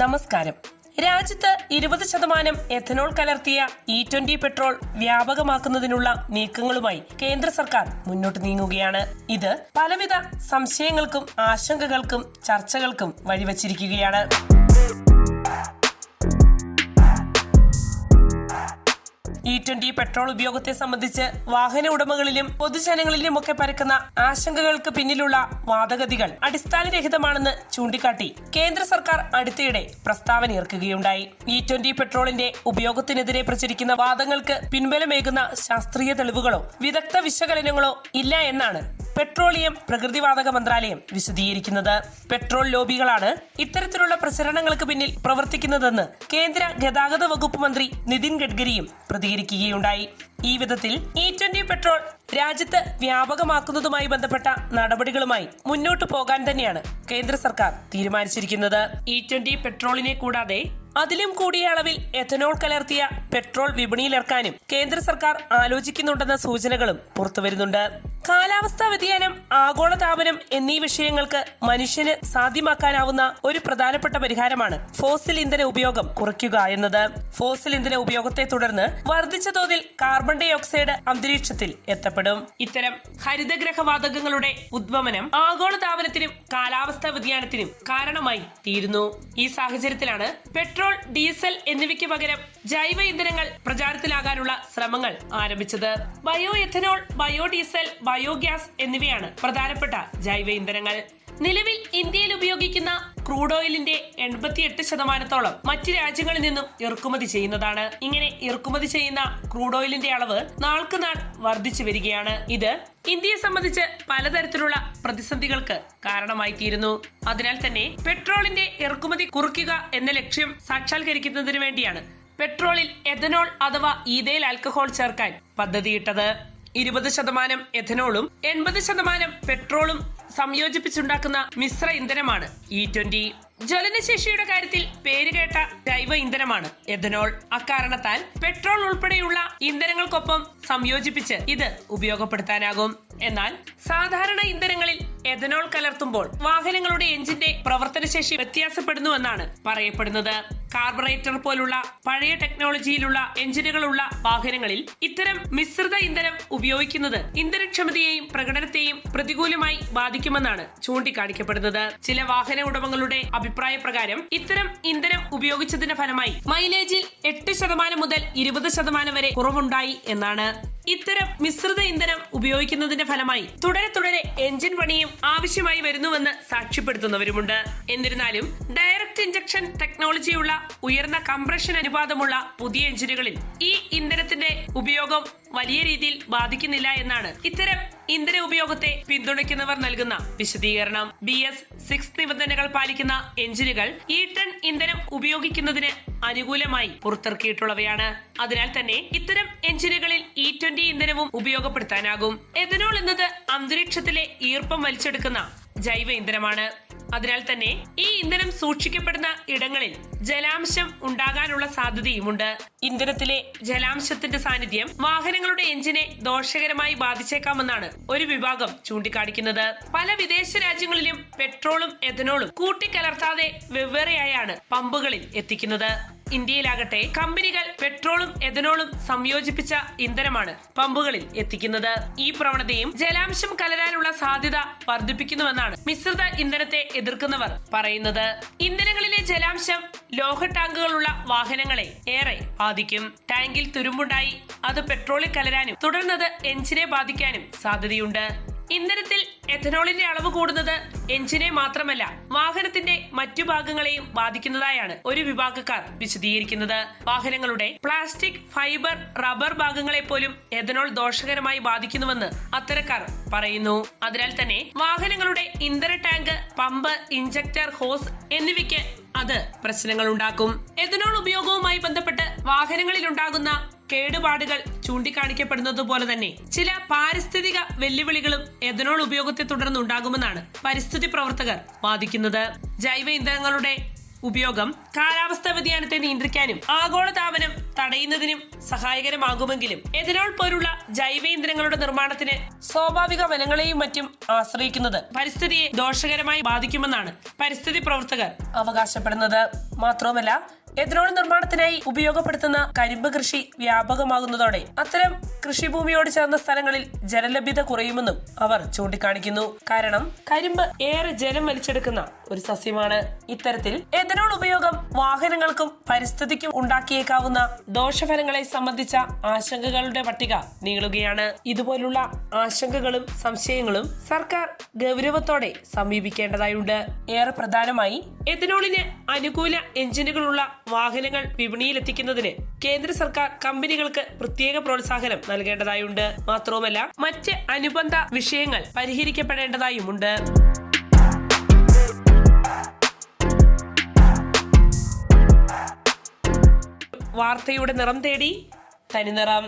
നമസ്കാരം. രാജ്യത്ത് ഇരുപത് ശതമാനം എഥനോൾ കലർത്തിയ ഇ ട്വന്റി പെട്രോൾ വ്യാപകമാക്കുന്നതിനുള്ള നീക്കങ്ങളുമായി കേന്ദ്ര സർക്കാർ മുന്നോട്ട് നീങ്ങുകയാണ്. ഇത് പലവിധ സംശയങ്ങൾക്കും ആശങ്കകൾക്കും ചർച്ചകൾക്കും വഴിവച്ചിരിക്കുകയാണ്. ഇ ട്വന്റി പെട്രോൾ ഉപയോഗത്തെ സംബന്ധിച്ച് വാഹന ഉടമകളിലും പൊതുജനങ്ങളിലും ഒക്കെ പരക്കുന്ന ആശങ്കകൾക്ക് പിന്നിലുള്ള വാദഗതികൾ അടിസ്ഥാനരഹിതമാണെന്ന് ചൂണ്ടിക്കാട്ടി കേന്ദ്ര സർക്കാർ അടുത്തിടെ പ്രസ്താവന ഇറക്കുകയുണ്ടായി ഇ ട്വന്റി പെട്രോളിന്റെ ഉപയോഗത്തിനെതിരെ പ്രചരിക്കുന്ന വാദങ്ങൾക്ക് പിൻബലമേകുന്ന ശാസ്ത്രീയ തെളിവുകളോ വിദഗ്ധ വിശകലനങ്ങളോ ഇല്ല എന്നാണ് പെട്രോളിയം പ്രകൃതിവാതക മന്ത്രാലയം വിശദീകരിക്കുന്നത്. പെട്രോൾ ലോബികളാണ് ഇത്തരത്തിലുള്ള പ്രസരണങ്ങൾക്ക് പിന്നിൽ പ്രവർത്തിക്കുന്നതെന്ന് കേന്ദ്ര ഗതാഗത വകുപ്പ് മന്ത്രി നിതിൻ ഗഡ്കരിയും പ്രതികരിക്കുകയുണ്ടായി. ഈ വിധത്തിൽ ഇ ട്വന്റി പെട്രോൾ രാജ്യത്ത് വ്യാപകമാക്കുന്നതുമായി ബന്ധപ്പെട്ട നടപടികളുമായി മുന്നോട്ടു പോകാൻ തന്നെയാണ് കേന്ദ്ര സർക്കാർ തീരുമാനിച്ചിരിക്കുന്നത്. ഇ ട്വന്റി പെട്രോളിനെ കൂടാതെ അതിലും കൂടിയ അളവിൽ എഥനോൾ കലർത്തിയ പെട്രോൾ വിപണിയിലിറക്കാനും കേന്ദ്ര സർക്കാർ ആലോചിക്കുന്നുണ്ടെന്ന സൂചനകളും പുറത്തുവരുന്നുണ്ട്. കാലാവസ്ഥാ വ്യതിയാനം ആഗോളതാപനം എന്നീ വിഷയങ്ങൾക്ക് മനുഷ്യന് സാധ്യമാക്കാനാവുന്ന ഒരു പ്രധാനപ്പെട്ട പരിഹാരമാണ് ഫോസിൽ ഇന്ധന ഉപയോഗം കുറയ്ക്കുക എന്നത്. ഫോസിൽ ഇന്ധന ഉപയോഗത്തെ തുടർന്ന് വർദ്ധിച്ച തോതിൽ കാർബൺ ഡൈ ഓക്സൈഡ് അന്തരീക്ഷത്തിൽ എത്തപ്പെടും. ഇത്തരം ഹരിതഗ്രഹവാതകങ്ങളുടെ ഉദ്വമനം ആഗോളതാപനത്തിനും കാലാവസ്ഥാ വ്യതിയാനത്തിനും കാരണമായി തീരുന്നു. ഈ സാഹചര്യത്തിലാണ് പെട്രോൾ ഡീസൽ എന്നിവയ്ക്ക് പകരം ജൈവ ഇന്ധനങ്ങൾ പ്രചാരത്തിലാകാനുള്ള ശ്രമങ്ങൾ ആരംഭിച്ചത്. ബയോ എഥനോൾ ബയോഡീസൽ ബയോഗ്യാസ് എന്നിവയാണ് പ്രധാനപ്പെട്ട ജൈവ ഇന്ധനങ്ങൾ. നിലവിൽ ഇന്ത്യയിൽ ഉപയോഗിക്കുന്ന ക്രൂഡ് ഓയിലിന്റെ എൺപത്തിയെട്ട് ശതമാനത്തോളം മറ്റ് രാജ്യങ്ങളിൽ നിന്നും ഇറക്കുമതി ചെയ്യുന്നതാണ്. ഇങ്ങനെ ഇറക്കുമതി ചെയ്യുന്ന ക്രൂഡ് ഓയിലിന്റെ അളവ് നാൾക്കുനാൾ വർദ്ധിച്ചു വരികയാണ്. ഇത് ഇന്ത്യയെ സംബന്ധിച്ച് പലതരത്തിലുള്ള പ്രതിസന്ധികൾക്ക് കാരണമായി തീരുന്നു അതിനാൽ തന്നെ പെട്രോളിന്റെ ഇറക്കുമതി കുറയ്ക്കുക എന്ന ലക്ഷ്യം സാക്ഷാത്കരിക്കുന്നതിന് വേണ്ടിയാണ് പെട്രോളിൽ എഥനോൾ അഥവാ ഈതയിൽ ആൽക്കഹോൾ ചേർക്കാൻ പദ്ധതിയിട്ടത്. ഇരുപത് ശതമാനം എഥനോളും എൺപത് ശതമാനം പെട്രോളും സംയോജിപ്പിച്ചുണ്ടാക്കുന്ന മിശ്ര ഇന്ധനമാണ് ഇ ട്വന്റി ജ്വലനശേഷിയുടെ കാര്യത്തിൽ പേരുകേട്ട ജൈവ ഇന്ധനമാണ് എഥനോൾ. അക്കാരണത്താൽ പെട്രോൾ ഉൾപ്പെടെയുള്ള ഇന്ധനങ്ങൾക്കൊപ്പം സംയോജിപ്പിച്ച് ഇത് ഉപയോഗപ്പെടുത്താനാകും. എന്നാൽ സാധാരണ ഇന്ധനങ്ങളിൽ എഥനോൾ കലർത്തുമ്പോൾ വാഹനങ്ങളുടെ എഞ്ചിന്റെ പ്രവർത്തനശേഷി വ്യത്യാസപ്പെടുന്നുവെന്നാണ് പറയപ്പെടുന്നത്. കാർബറേറ്റർ പോലുള്ള പഴയ ടെക്നോളജിയിലുള്ള എഞ്ചിനുകളുള്ള വാഹനങ്ങളിൽ ഇത്തരം മിശ്രിത ഇന്ധനം ഉപയോഗിക്കുന്നത് ഇന്ധനക്ഷമതയെയും പ്രകടനത്തെയും പ്രതികൂലമായി ബാധിക്കുമെന്നാണ് ചൂണ്ടിക്കാണിക്കപ്പെടുന്നത്. ചില വാഹന ഉടമകളുടെ അഭിപ്രായ പ്രകാരം ഇത്തരം ഇന്ധനം ഉപയോഗിച്ചതിന്റെ ഫലമായി മൈലേജിൽ എട്ട് ശതമാനം മുതൽ ഇരുപത് ശതമാനം വരെ കുറവുണ്ടായി എന്നാണ്. ഇത്തരം മിശ്രിത ഇന്ധനം ഉപയോഗിക്കുന്നതിന്റെ ഫലമായി തുടരെ തുടരെ എഞ്ചിൻ പണിയും ആവശ്യമായി വരുന്നുവെന്ന് സാക്ഷ്യപ്പെടുത്തുന്നവരുമുണ്ട്. എന്നിരുന്നാലും ഡയറക്ട് ഇഞ്ചക്ഷൻ ടെക്നോളജിയുള്ള ഉയർന്ന കംപ്രഷൻ അനുപാതമുള്ള പുതിയ എഞ്ചിനുകളിൽ ഈ ഇന്ധനത്തിന്റെ ഉപയോഗം വലിയ രീതിയിൽ ബാധിക്കുന്നില്ല എന്നാണ് ഇത്തരം ഇന്ധന ഉപയോഗത്തെ പിന്തുണയ്ക്കുന്നവർ നൽകുന്ന വിശദീകരണം. ബി എസ് സിക്സ് നിബന്ധനകൾ പാലിക്കുന്ന എഞ്ചിനുകൾ ഈ ടൺ ഇന്ധനം ഉപയോഗിക്കുന്നതിന് അനുകൂലമായി പുറത്തിറക്കിയിട്ടുള്ളവയാണ്. അതിനാൽ തന്നെ ഇത്തരം എഞ്ചിനുകളിൽ ഇ ട്വന്റി ഇന്ധനവും ഉപയോഗപ്പെടുത്താനാകും. എഥനോൾ എന്നത് അന്തരീക്ഷത്തിലെ ഈർപ്പം വലിച്ചെടുക്കുന്ന ജൈവ ഇന്ധനമാണ്. അതിനാൽ തന്നെ ഈ ഇന്ധനം സൂക്ഷിക്കപ്പെടുന്ന ഇടങ്ങളിൽ ജലാംശം ഉണ്ടാകാനുള്ള സാധ്യതയുമുണ്ട്. ഇന്ധനത്തിലെ ജലാംശത്തിന്റെ സാന്നിധ്യം വാഹനങ്ങളുടെ എഞ്ചിനെ ദോഷകരമായി ബാധിച്ചേക്കാമെന്നാണ് ഒരു വിഭാഗം ചൂണ്ടിക്കാണിക്കുന്നത്. പല വിദേശ രാജ്യങ്ങളിലും പെട്രോളും എഥനോളും കൂട്ടിക്കലർത്താതെ വെവ്വേറെയായാണ് പമ്പുകളിൽ എത്തിക്കുന്നത്. ഇന്ത്യയിലാകട്ടെ കമ്പനികൾ പെട്രോളും എഥനോളും സംയോജിപ്പിച്ച ഇന്ധനമാണ് പമ്പുകളിൽ എത്തിക്കുന്നത്. ഈ പ്രവണതയും ജലാംശം കലരാനുള്ള സാധ്യത വർദ്ധിപ്പിക്കുന്നുവെന്നാണ് മിശ്രിത ഇന്ധനത്തെ എതിർക്കുന്നവർ പറയുന്നത്. ഇന്ധനങ്ങളിലെ ജലാംശം ലോഹ ടാങ്കുകളുള്ള വാഹനങ്ങളെ ഏറെ ബാധിക്കും. ടാങ്കിൽ തുരുമ്പുണ്ടായി അത് പെട്രോളിൽ കലരാനും തുടർന്നത് എഞ്ചിനെ ബാധിക്കാനും സാധ്യതയുണ്ട്. ഇന്ധനത്തിൽ എഥനോളിന്റെ അളവ് കൂടുന്നത് എഞ്ചിനെ മാത്രമല്ല വാഹനത്തിന്റെ മറ്റു ഭാഗങ്ങളെയും ബാധിക്കുന്നതായാണ് ഒരു വിഭാഗക്കാർ വിശദീകരിക്കുന്നത്. വാഹനങ്ങളുടെ പ്ലാസ്റ്റിക് ഫൈബർ റബ്ബർ ഭാഗങ്ങളെ പോലും എഥനോൾ ദോഷകരമായി ബാധിക്കുന്നുവെന്ന് അത്തരക്കാർ പറയുന്നു. അതിനാൽ തന്നെ വാഹനങ്ങളുടെ ഇന്ധന ടാങ്ക് പമ്പ് ഇഞ്ചക്ടർ ഹോസ് എന്നിവയ്ക്ക് അത് പ്രശ്നങ്ങൾ ഉണ്ടാക്കും എഥനോൾ ഉപയോഗവുമായി ബന്ധപ്പെട്ട് വാഹനങ്ങളിൽ ഉണ്ടാകുന്ന കേടുപാടുകൾ ചൂണ്ടിക്കാണിക്കപ്പെടുന്നത് പോലെ തന്നെ ചില പാരിസ്ഥിതിക വെല്ലുവിളികളും എഥനോൾ ഉപയോഗത്തെ തുടർന്ന് ഉണ്ടാകുമെന്നാണ് പരിസ്ഥിതി പ്രവർത്തകർ വാദിക്കുന്നത്. ജൈവ ഇന്ധനങ്ങളുടെ ഉപയോഗം കാലാവസ്ഥാ വ്യതിയാനത്തെ നിയന്ത്രിക്കാനും ആഗോളതാപനം തടയുന്നതിനും സഹായകരമാകുമെങ്കിലും എഥനോൾ പോലുള്ള ജൈവ ഇന്ധനങ്ങളുടെ നിർമ്മാണത്തിന് സ്വാഭാവിക വനങ്ങളെയും മറ്റും ആശ്രയിക്കുന്നത് പരിസ്ഥിതിയെ ദോഷകരമായി ബാധിക്കുമെന്നാണ് പരിസ്ഥിതി പ്രവർത്തകർ അവകാശപ്പെടുന്നത്. മാത്രവുമല്ല എഥനോൾ നിർമ്മാണത്തിനായി ഉപയോഗപ്പെടുത്തുന്ന കരിമ്പ് കൃഷി വ്യാപകമാകുന്നതോടെ അത്തരം കൃഷിഭൂമിയോട് ചേർന്ന സ്ഥലങ്ങളിൽ ജലലഭ്യത കുറയുമെന്നും അവർ ചൂണ്ടിക്കാണിക്കുന്നു. കാരണം കരിമ്പ് ഏറെ ജലം വലിച്ചെടുക്കുന്ന ഒരു സസ്യമാണ്. ഇത്തരത്തിൽ എഥനോൾ ഉപയോഗം വാഹനങ്ങൾക്കും പരിസ്ഥിതിക്കും ഉണ്ടാക്കിയേക്കാവുന്ന ദോഷഫലങ്ങളെ സംബന്ധിച്ച ആശങ്കകളുടെ പട്ടിക നീളുകയാണ്. ഇതുപോലുള്ള ആശങ്കകളും സംശയങ്ങളും സർക്കാർ ഗൗരവത്തോടെ സമീപിക്കേണ്ടതായുണ്ട്. ഏറെ പ്രധാനമായി എഥനോളിന് അനുകൂല എഞ്ചിനുകളുള്ള വാഹനങ്ങൾ വിപണിയിലെത്തിക്കുന്നതിന് കേന്ദ്ര സർക്കാർ കമ്പനികൾക്ക് പ്രത്യേക പ്രോത്സാഹനം നൽകേണ്ടതായുണ്ട്. മാത്രവുമല്ല മറ്റ് അനുബന്ധ വിഷയങ്ങൾ പരിഹരിക്കപ്പെടേണ്ടതായുമുണ്ട്. വാർത്തയുടെ നിറം തേടി തനിനിറം